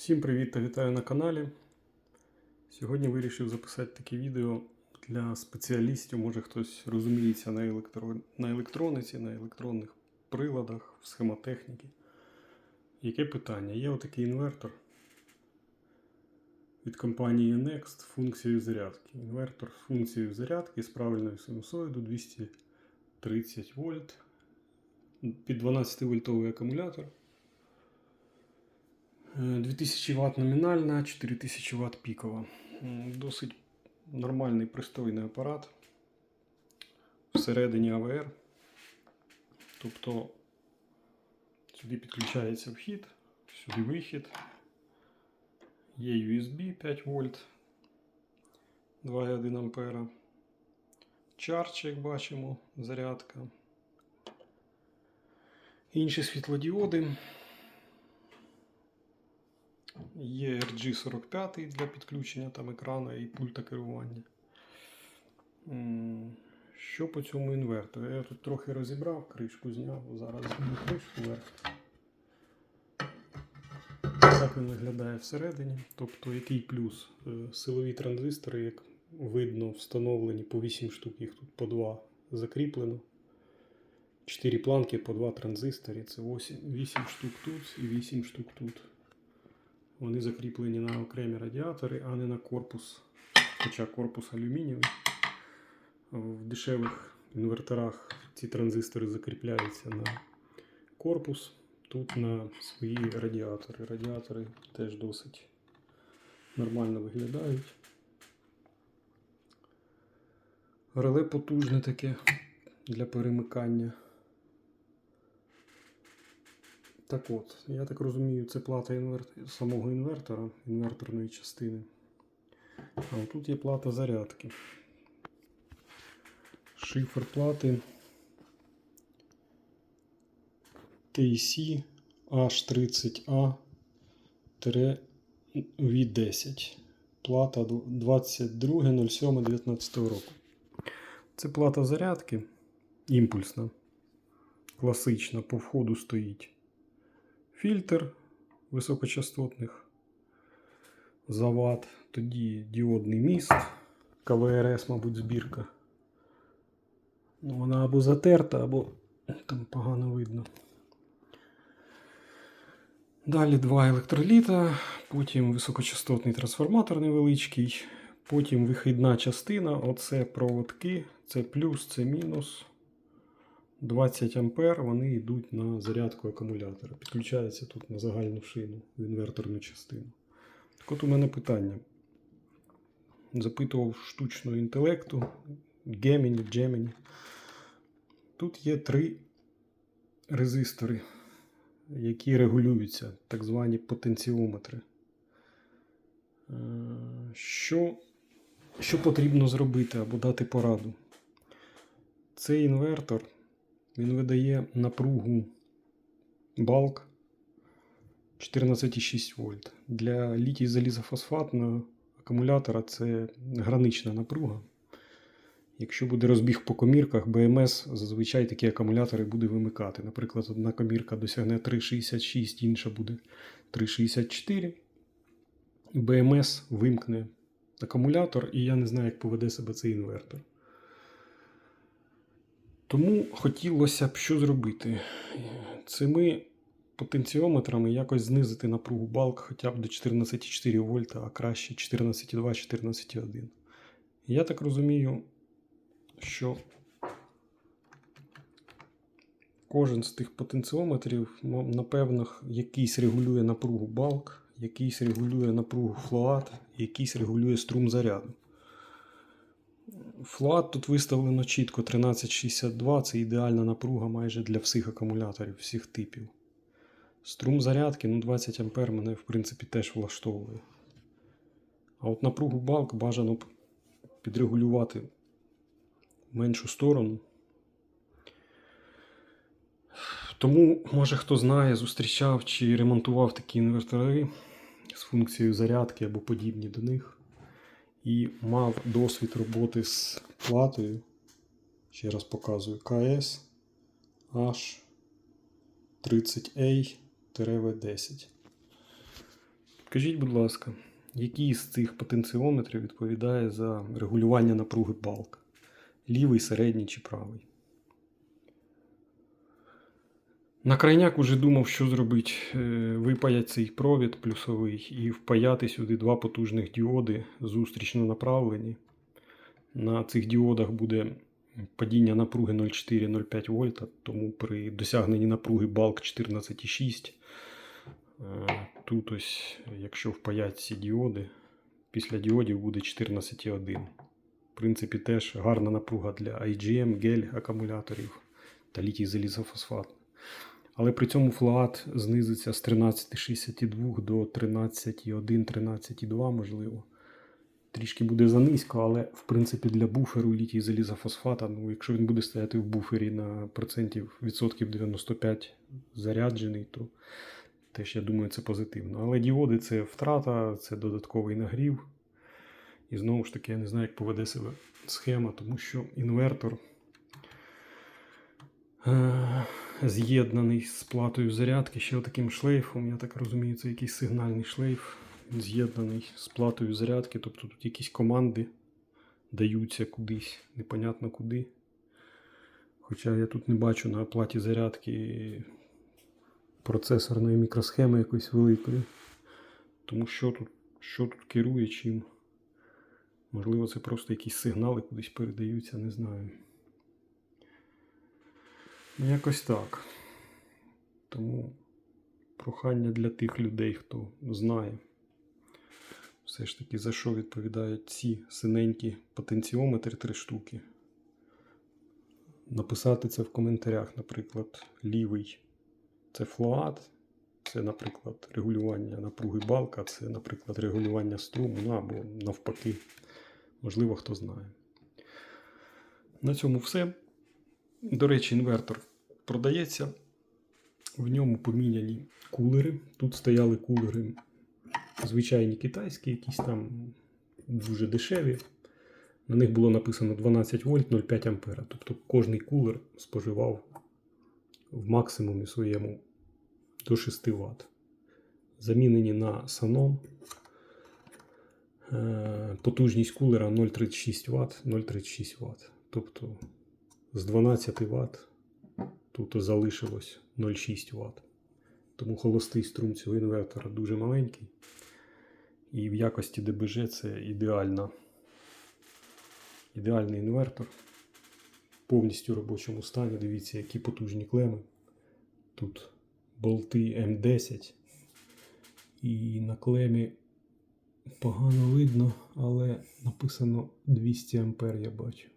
Всім привіт та вітаю на каналі. Сьогодні вирішив записати таке відео для спеціалістів. Може хтось розуміється на, електро... на електрониці, на електронних приладах, в схемотехніці. Яке питання? Є отакий інвертор від компанії Next функцією зарядки. Інвертор з функцією зарядки з правильною синусоїду 230 вольт під 12 вольтовий акумулятор. Е, 2000 Вт номінальна, 4000 Вт пікова. Досить нормальний пристойний апарат. Всередині АВР. Тобто сюди підключається вхід, сюди вихід. Є USB 5 вольт 2,1 ампера. Чардж, як бачимо, зарядка. Інші світлодіоди. Є RG45 для підключення там екрану і пульта керування. Що по цьому інвертору? Я тут трохи розібрав, кришку зняв, зараз зніму кришку вверх. Так він виглядає всередині. Тобто, який плюс? Е, Силові транзистори, як видно, встановлені по 8 штук, їх тут по 2 закріплено. 4 планки по 2 транзистори. Це 8, 8 штук тут і 8 штук тут. Вони закріплені на окремі радіатори, а не на корпус. Хоча корпус алюмінієвий. В дешевих інверторах ці транзистори закріпляються на корпус, тут на свої радіатори. Радіатори теж досить нормально виглядають. Реле потужне таке для перемикання. Так от, я так розумію, це плата інвер... самого інвертора, інверторної частини. А тут є плата зарядки. Шифр плати KC H30A V10. Плата 22.07.19 року. Це плата зарядки імпульсна. Класична, по входу стоїть фільтр високочастотних завод, тоді діодний міст, КВРС, мабуть, збірка. Ну, вона або затерта, або там погано видно. Далі два електроліта, потім високочастотний трансформатор невеличкий, потім вихідна частина. Оце проводки, це плюс, це мінус. 20 ампер вони йдуть на зарядку акумулятора. Підключається тут на загальну шину в інверторну частину. Так от у мене питання. Запитував штучного інтелекту Gemini, Gemini. Тут є три резистори, які регулюються, так звані потенціометри. Е, Що, що потрібно зробити або дати пораду? Цей інвертор він видає напругу балк 14,6 вольт. Для літій залізофосфатного акумулятора це гранична напруга. Якщо буде розбіг по комірках, БМС зазвичай такі акумулятори буде вимикати. Наприклад, одна комірка досягне 3,66, інша буде 3,64. БМС вимкне акумулятор, і я не знаю, як поведе себе цей інвертор. Тому хотілося б що зробити? Цими потенціометрами якось знизити напругу балк хоча б до 14,4 вольта, а краще 14,2, 14,1. Я так розумію, що кожен з тих потенціометрів, напевно, якийсь регулює напругу балк, якийсь регулює напругу флоат, якийсь регулює струм заряду. Флат тут виставлено чітко 1362, це ідеальна напруга майже для всіх акумуляторів, всіх типів. Струм зарядки, ну 20 А мене в принципі теж влаштовує. А от напругу балк бажано б підрегулювати меншу сторону. Тому, може хто знає, зустрічав чи ремонтував такі інвертори з функцією зарядки або подібні до них і мав досвід роботи з платою. Ще раз показую КС H30A-V10. Скажіть, будь ласка, який з цих потенціометрів відповідає за регулювання напруги балк? Лівий, середній чи правий? На крайняк уже думав, що зробити. Е, Випаять цей провід плюсовий і впаяти сюди два потужних діоди зустрічно направлені. На цих діодах буде падіння напруги 0,4-0,5 вольта, тому при досягненні напруги балк 14,6. Е, Тут ось, якщо впаять ці діоди, після діодів буде 14,1. В принципі, теж гарна напруга для IGM, гель акумуляторів та літій залізофосфат. Але при цьому флуат знизиться з 13,62 до 13,1-13,2, можливо. Трішки буде занизько, але в принципі для буферу літій залізофосфата, ну, якщо він буде стояти в буфері на процентів відсотків 95 заряджений, то теж я думаю, це позитивно. Але діоди це втрата, це додатковий нагрів. І знову ж таки, я не знаю, як поведе себе схема, тому що інвертор з'єднаний з платою зарядки ще таким шлейфом. Я так розумію, це якийсь сигнальний шлейф, з'єднаний з платою зарядки. Тобто тут якісь команди даються кудись, непонятно куди. Хоча я тут не бачу на платі зарядки процесорної мікросхеми якоїсь великої. Тому що тут, що тут керує чим. Можливо, це просто якісь сигнали кудись передаються, не знаю. Ну, якось так. Тому прохання для тих людей, хто знає, все ж таки, за що відповідають ці синенькі потенціометри три штуки. Написати це в коментарях, наприклад, лівий це флуат, це, наприклад, регулювання напруги балка, це, наприклад, регулювання струму, ну або навпаки, можливо, хто знає. На цьому все. До речі, інвертор продається. В ньому поміняні кулери. Тут стояли кулери звичайні китайські, якісь там дуже дешеві. На них було написано 12 вольт 0,5 ампера. Тобто кожний кулер споживав в максимумі своєму до 6 Вт. Замінені на Sanon. Е, Потужність кулера 0,36 Вт, 0,36 Вт. Тобто з 12 Вт тут залишилось 0,6 Вт. Тому холостий струм цього інвертора дуже маленький. І в якості ДБЖ це ідеальна, ідеальний інвертор. Повністю в робочому стані. Дивіться, які потужні клеми. Тут болти М10. І на клемі погано видно, але написано 200 А я бачу.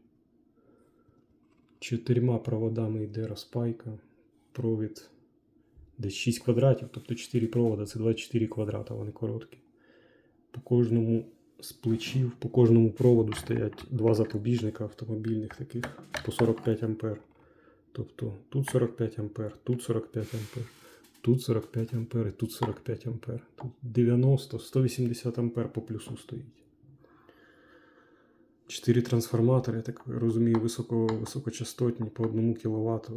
Чотирма проводами йде розпайка. Провід десь 6 квадратів, тобто 4 провода це 24 квадрата, вони короткі. По кожному з плечів, по кожному проводу стоять два запобіжника автомобільних таких по 45 ампер. Тобто тут 45 ампер, тут 45 ампер, тут 45 ампер і тут 45 ампер. Тут 90, 180 ампер по плюсу стоїть. Чотири трансформатори, я так розумію, високо, високочастотні по 1 кВт.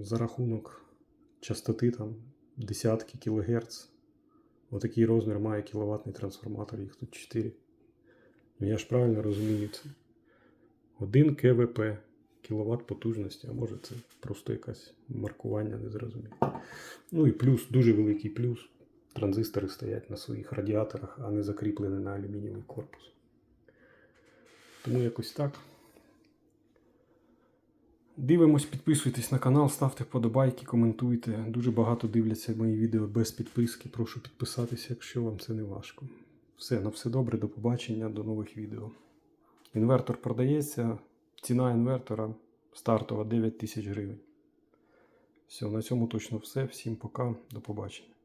За рахунок частоти там десятки кГц. Отакий розмір має кіловатний трансформатор, їх тут 4. Ну я ж правильно розумію це. 1 КВП кіловат потужності, а може це просто якесь маркування незрозуміле. Ну і плюс, дуже великий плюс. Транзистори стоять на своїх радіаторах, а не закріплені на алюмінієвий корпус. Тому якось так. Дивимось, підписуйтесь на канал, ставте вподобайки, коментуйте. Дуже багато дивляться мої відео без підписки. Прошу підписатися, якщо вам це не важко. Все, на все добре, до побачення, до нових відео. Інвертор продається. Ціна інвертора стартова 9 тисяч гривень. Все, на цьому точно все. Всім пока, до побачення.